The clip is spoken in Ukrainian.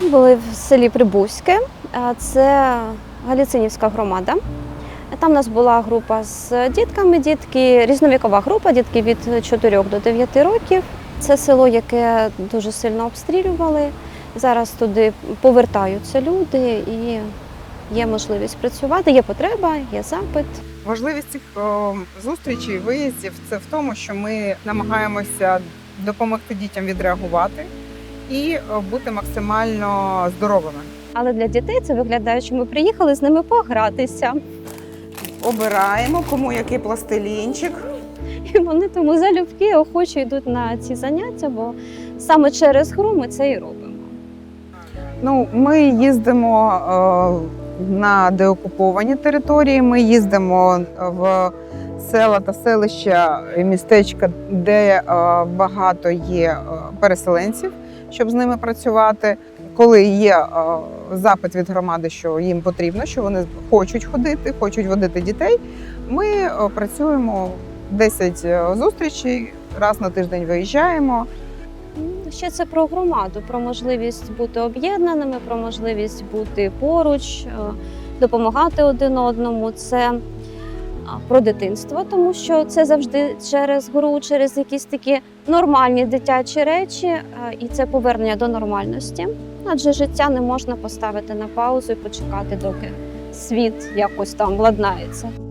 Були в селі Прибузьке, це Галіцинівська громада. Там у нас була група з дітками, дітки, різновікова група, дітки від 4 до 9 років. Це село, яке дуже сильно обстрілювали. Зараз туди повертаються люди і є можливість працювати, є потреба, є запит. Важливість цих зустрічей, виїздів це в тому, що ми намагаємося допомогти дітям відреагувати і бути максимально здоровими. Але для дітей це виглядає, що ми приїхали з ними погратися. Обираємо, кому який пластилінчик. І вони тому залюбки охоче йдуть на ці заняття, бо саме через гру ми це і робимо. Ну, ми їздимо е, на деокуповані території. Ми їздимо в села та селища і містечка, де е, багато є е, переселенців, щоб з ними працювати. Коли є е, запит від громади, що їм потрібно, що вони хочуть ходити, хочуть водити дітей, ми е, працюємо 10 зустрічей, раз на тиждень виїжджаємо. Ще це про громаду, про можливість бути об'єднаними, про можливість бути поруч, е, допомагати один одному. Це про дитинство, тому що це завжди через гру, через якісь такі нормальні дитячі речі, е, і це повернення до нормальності. Адже життя не можна поставити на паузу і почекати, доки світ якось там владнається.